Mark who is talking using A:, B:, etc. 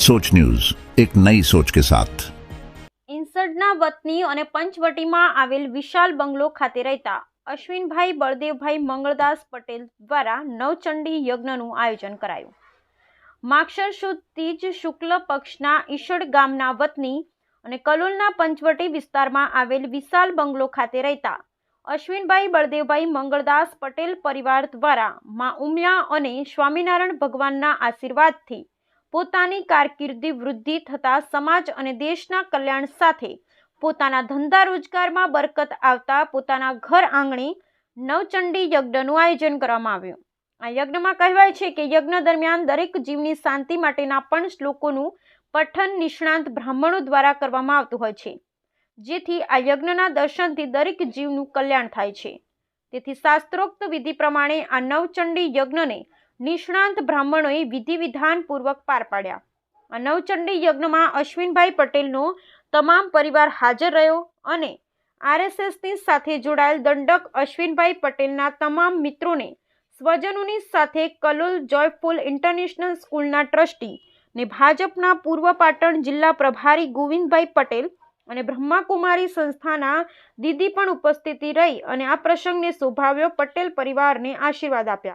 A: सोच न्यूज एक नई सोच के साथ
B: ઇન્સર્ટના વતની અને પંચવટીમાં આવેલ વિશાલ બંગલો ખાતે રહેતા અશ્વિનભાઈ બળદેવભાઈ મંગળદાસ પટેલ દ્વારા નવચંડી યજ્ઞનું આયોજન કરાયું માક્ષર સુદ તીજ શુક્લ પક્ષના ઈશડ ગામના વતની અને કલોલના પંચવટી વિસ્તારમાં આવેલ વિશાલ બંગલો ખાતે રહેતા અશ્વિનભાઈ બળદેવભાઈ મંગળદાસ પટેલ પરિવાર દ્વારા મા ઉમિયા અને સ્વામિનારાયણ ભગવાનના આશીર્વાદથી પોતાની કારકિર્દી વૃદ્ધિ થતા સમાજ અને દેશના કલ્યાણ સાથે પોતાના ધંધા રોજગારમાં બરકત આવતા પોતાના ઘર આંગણે નવચંડી યજ્ઞનું આયોજન કરવામાં આવ્યું. આ યજ્ઞમાં કહેવાય છે કે યજ્ઞ દરમિયાન દરેક જીવની શાંતિ માટેના પણ શ્લોકોનું પઠન નિષ્ણાંત બ્રાહ્મણો દ્વારા કરવામાં આવતું હોય છે. જેથી આ યજ્ઞના દર્શનથી દરેક જીવનું કલ્યાણ થાય છે. તેથી શાસ્ત્રોક્ત વિધિ પ્રમાણે આ નવચંડી યજ્ઞને નિષ્ણાંત બ્રાહ્મણોએ વિધિ વિધાન પાર પાડ્યા. આ નવચંડી યજ્ઞમાં અશ્વિનભાઈ પટેલનો તમામ પરિવાર હાજર રહ્યો અને આરએસએસની સાથે જોડાયેલ દંડક અશ્વિનભાઈ પટેલના તમામ મિત્રોને સ્વજનોની સાથે કલોલ જોયફુલ ઇન્ટરનેશનલ સ્કૂલના ટ્રસ્ટી ને ભાજપના પૂર્વ પાટણ જિલ્લા પ્રભારી ગોવિંદભાઈ પટેલ અને બ્રહ્માકુમારી સંસ્થાના દીદી પણ ઉપસ્થિતિ રહી અને આ પ્રસંગને શોભાવ્યો પટેલ પરિવારને આશીર્વાદ આપ્યા.